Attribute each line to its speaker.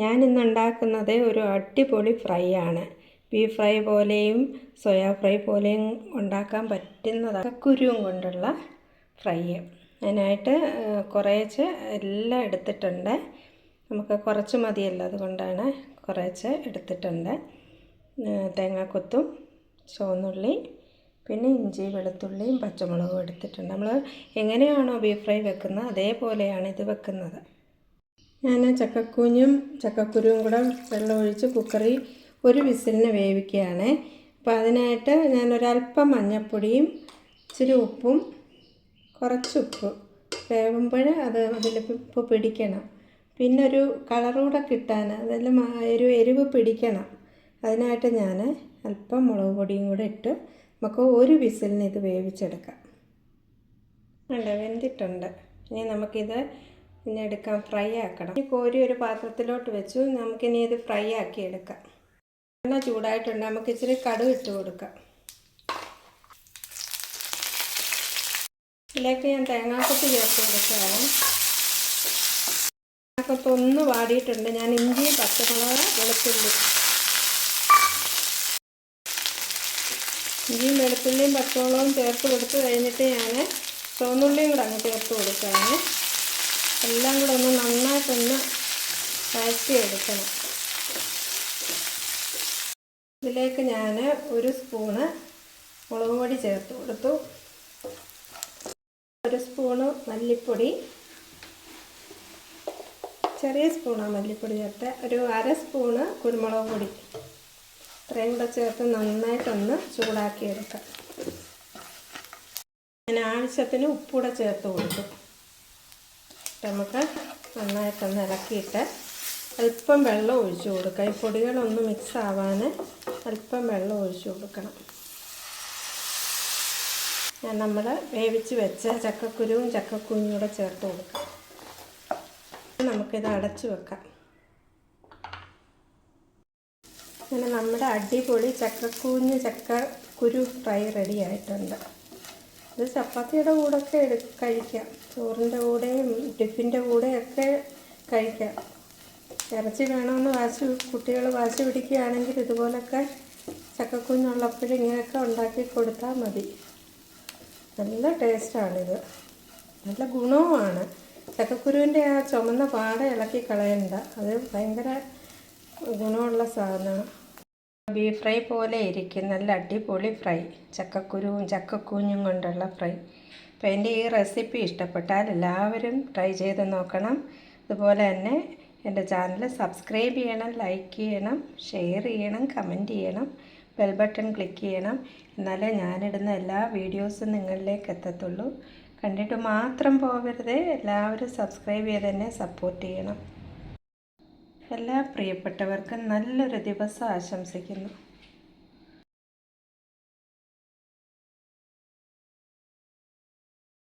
Speaker 1: ഞാൻ ഇന്ന് ഉണ്ടാക്കുന്നത് ഒരു അടിപൊളി ഫ്രൈ ആണ് ബീഫ് ഫ്രൈ പോലെയും സോയാ ഫ്രൈ പോലെയും ഉണ്ടാക്കാൻ പറ്റുന്നതാണ് കുരുവും കൊണ്ടുള്ള ഫ്രൈ. അതിനായിട്ട് കുറേച്ച് എല്ലാം എടുത്തിട്ടുണ്ട്. നമുക്ക് കുറച്ച് മതിയല്ലോ അതുകൊണ്ടാണ് കുറേച്ച് എടുത്തിട്ടുണ്ട്. തേങ്ങാക്കൊത്തും ചുവന്നുള്ളി പിന്നെ ഇഞ്ചി വെളുത്തുള്ളിയും പച്ചമുളകും എടുത്തിട്ടുണ്ട്. നമ്മൾ എങ്ങനെയാണോ ബീഫ് ഫ്രൈ വെക്കുന്നത് അതേപോലെയാണ് ഇത് വെക്കുന്നത്. ഞാൻ ചക്കക്കൂഞ്ഞും ചക്കക്കുരുവും കൂടെ വെള്ളം ഒഴിച്ച് കുക്കറി ഒരു വിസിലിന് വേവിക്കുകയാണ്. അപ്പോൾ അതിനായിട്ട് ഞാൻ ഒരല്പം മഞ്ഞൾപ്പൊടിയും ഇച്ചിരി ഉപ്പും കുറച്ച് ഉപ്പ് വേവുമ്പോൾ അത് അതിൽ ഉപ്പ് പിടിക്കണം. പിന്നെ ഒരു കളറൂടെ കിട്ടാൻ അതെല്ലാം ഒരു എരിവ് പിടിക്കണം. അതിനായിട്ട് ഞാൻ അല്പം മുളക് പൊടിയും കൂടെ ഇട്ട് നമുക്ക് ഒരു വിസിലിന് ഇത് വേവിച്ചെടുക്കാം. അല്ല വെന്തിട്ടുണ്ട്. ഇനി നമുക്കിത് ഇനി എടുക്കാം ഫ്രൈ ആക്കണം. ഈ കോരി ഒരു പാത്രത്തിലോട്ട് വെച്ചു. നമുക്കിനി ഇത് ഫ്രൈ ആക്കി എടുക്കാം. എണ്ണ ചൂടായിട്ടുണ്ട്. നമുക്ക് ഇച്ചിരി കടുക് ഇട്ട് കൊടുക്കാം. ഇതിലേക്ക് ഞാൻ തേങ്ങാക്കൊത്ത് ചേർത്ത് കൊടുക്കുകയാണ്. തേങ്ങാക്കൊത്ത് ഒന്ന് വാടിയിട്ടുണ്ട്. ഞാൻ ഇഞ്ചി പച്ചമുളക് വെളുത്തുള്ളി ഇഞ്ചിയും വെളുത്തുള്ളിയും പച്ചമുളകും ചേർത്ത് കൊടുത്തു കഴിഞ്ഞിട്ട് ഞാൻ ചുവന്നുള്ളിയും കൂടെ അങ്ങ് ചേർത്ത് കൊടുക്കുകയാണ്. എല്ലാം കൂടെ ഒന്ന് നന്നായിട്ടൊന്ന് വഴറ്റി എടുക്കണം. ഇതിലേക്ക് ഞാൻ ഒരു സ്പൂണ് മുളക് പൊടി ചേർത്ത് കൊടുത്തു. ഒരു സ്പൂണ് മല്ലിപ്പൊടി. ചെറിയ സ്പൂണാണ് മല്ലിപ്പൊടി ചേർത്ത്. ഒരു അര സ്പൂണ് കുരുമുളക് പൊടി. ഇത്രയും കൂടെ ചേർത്ത് നന്നായിട്ടൊന്ന് ചൂടാക്കിയെടുക്കാം. ഞാൻ ആവശ്യത്തിന് ഉപ്പൂടെ ചേർത്ത് കൊടുക്കും നമുക്ക് നന്നായിട്ടൊന്ന് ഇളക്കിയിട്ട് അല്പം വെള്ളം ഒഴിച്ചു കൊടുക്കാം. ഈ പൊടികളൊന്ന് മിക്സ് ആവാൻ അല്പം വെള്ളം ഒഴിച്ചു കൊടുക്കണം. ഞാൻ നമ്മൾ വേവിച്ച് വെച്ച ചക്കക്കുരുവും ചക്കക്കുഞ്ഞും കൂടെ ചേർത്ത് കൊടുക്കാം. നമുക്കിത് അടച്ചു വെക്കാം. അങ്ങനെ നമ്മുടെ അടിപൊളി ചക്കക്കൂഞ്ഞ് ചക്കക്കുരു ഫ്രൈ റെഡി ആയിട്ടുണ്ട്. ഇത് ചപ്പാത്തിയുടെ കൂടെയൊക്കെ എടു കഴിക്കാം. ചോറിന്റെ കൂടെയും ടിഫിന്റെ കൂടെയൊക്കെ കഴിക്കാം. ഇറച്ചി വേണമെന്ന് വാശി കുട്ടികൾ വാശി പിടിക്കുകയാണെങ്കിൽ ഇതുപോലൊക്കെ ചക്കക്കുഞ്ഞുള്ളപ്പോഴും ഇങ്ങനെയൊക്കെ ഉണ്ടാക്കി കൊടുത്താൽ മതി. നല്ല ടേസ്റ്റാണിത്. നല്ല ഗുണവുമാണ്. ചക്കക്കുരുവിന്റെ ആ ചുമന്ന പാട ഇളക്കി കളയണ്ട. അത് ഭയങ്കര ഗുണമുള്ള സാധനമാണ്. ബീഫ് ഫ്രൈ പോലെ ഇരിക്കും. നല്ല അടിപൊളി ഫ്രൈ. ചക്കക്കുരുവും ചക്കക്കൂഞ്ഞും കൊണ്ടുള്ള ഫ്രൈ. അപ്പോൾ എന്റെ ഈ റെസിപ്പി ഇഷ്ടപ്പെട്ടാൽ എല്ലാവരും ട്രൈ ചെയ്ത് നോക്കണം. അതുപോലെ തന്നെ എന്റെ ചാനൽ സബ്സ്ക്രൈബ് ചെയ്യണം ലൈക്ക് ചെയ്യണം ഷെയർ ചെയ്യണം കമന്റ് ചെയ്യണം ബെൽ ബട്ടൺ ക്ലിക്ക് ചെയ്യണം. എന്നാലേ ഞാനിടുന്ന എല്ലാ വീഡിയോസും നിങ്ങളിലേക്ക് എത്തത്തുള്ളൂ. കണ്ടിട്ട് മാത്രം പോകരുത് എല്ലാവരും സബ്സ്ക്രൈബ് ചെയ്ത് തന്നെ സപ്പോർട്ട് ചെയ്യണം. എല്ലാ പ്രിയപ്പെട്ടവർക്കും നല്ലൊരു ദിവസം ആശംസിക്കുന്നു.